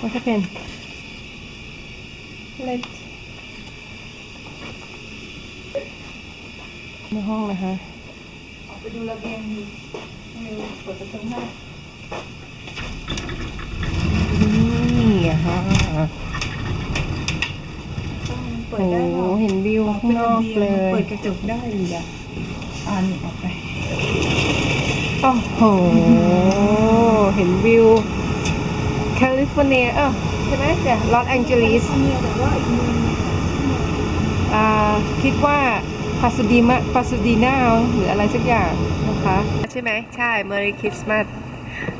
What happened? Let ในห้องนะคะ ออกไปดูระเบียงดูมิวเปิดประตูให้นี่อะค่ะต้องเปิดโอ้ได้หรอเห็นวิวข้างนอกเลย เปิดกระจกได้เลยอะอ่านี่ออกไป โอ้โห เห็นวิว แคลิฟอร์เนียเออใช่ไหมเนี่ยลอสแองเจลิสเนียแต่ว่าอีกมุมอ่าคิดว่าพาสดีมาพาสดีนาหรืออะไรสักอย่างนะคะ ใช่ไหมใช่ Merry Christmas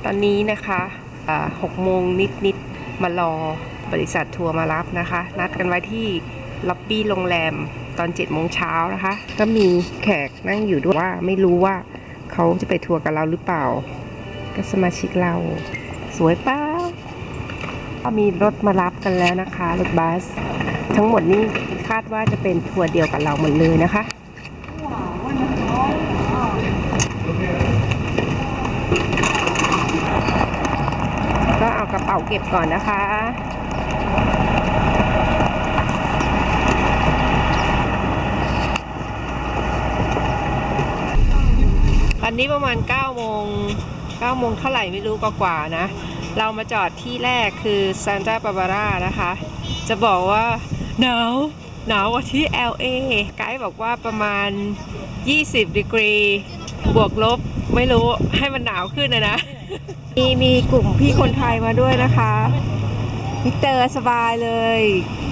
ตอนนี้นะคะอ่าหกโมงนิดนิดมารอบริษัททัวร์มารับนะคะ นัดกันไว้ที่ล็อบบี้โรงแรมตอน7จ็ดโมงเช้านะคะ ก็มีแขกนั่งอยู่ด้วยว่าไม่รู้ว่าเขาจะไปทัวร์กับเราหรือเปล่า ก็สมาชิกเราสวยป้า ก็มีรถมารับกันแล้วนะคะ รถบัส ทั้งหมดนี้คาดว่าจะเป็นทัวร์เดียวกับเราหมดเลยนะคะก็เอากระเป๋าเก็บก่อนนะคะอันนี้ประมาณ9โมง9โมงเท่าไหร่ไม่รู้กว่าๆนะ เรามาจอดที่แรกคือซานตา b าบาร่านะคะ จะบอกว่าหนาวหนาวกว่าที่ LA ไกด์บอกว่าประมาณ 20ดีกรี บวกลบไม่รู้ให้มันหนาวขึ้นนะนะ มีมีกลุ่มพี่คนไทยมาด้วยนะคะมิเตอร์สบายเลย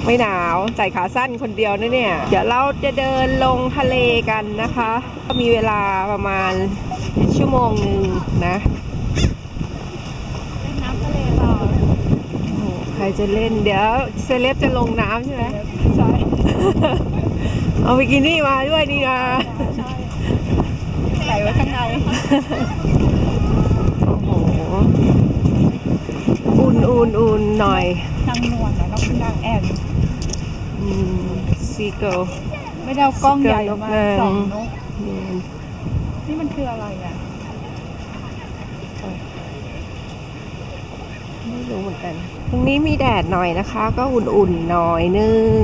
ไม่หนาวใส่ขาสั้นคนเดียวนะเนี่ย เดี๋ยวเราจะเดินลงทะเลกันนะคะ ก็มีเวลาประมาณชั่วโมงหนึ่งนะ เล่นน้ำทะเลต่อ โอ้โห ใครจะเล่นเดี๋ยวเซเลบจะลงน้ำใช่ไหมใช่ เอาบิกินี่มาด้วยนี่นะใช่ใส่ไว้ข้างในโอ้โหอุ่นอุ่นอุ่นหน่อยนางนวลนะน้องนางแอนอืมซีเกิลไม่ได้เอากล้องใหญ่มาเออส่องนกนี่มันคืออะไรอะ ไม่รู้เหมือนกันพรงนี้มีแดดหน่อยนะคะ ก็อุ่นๆหน่อยนึง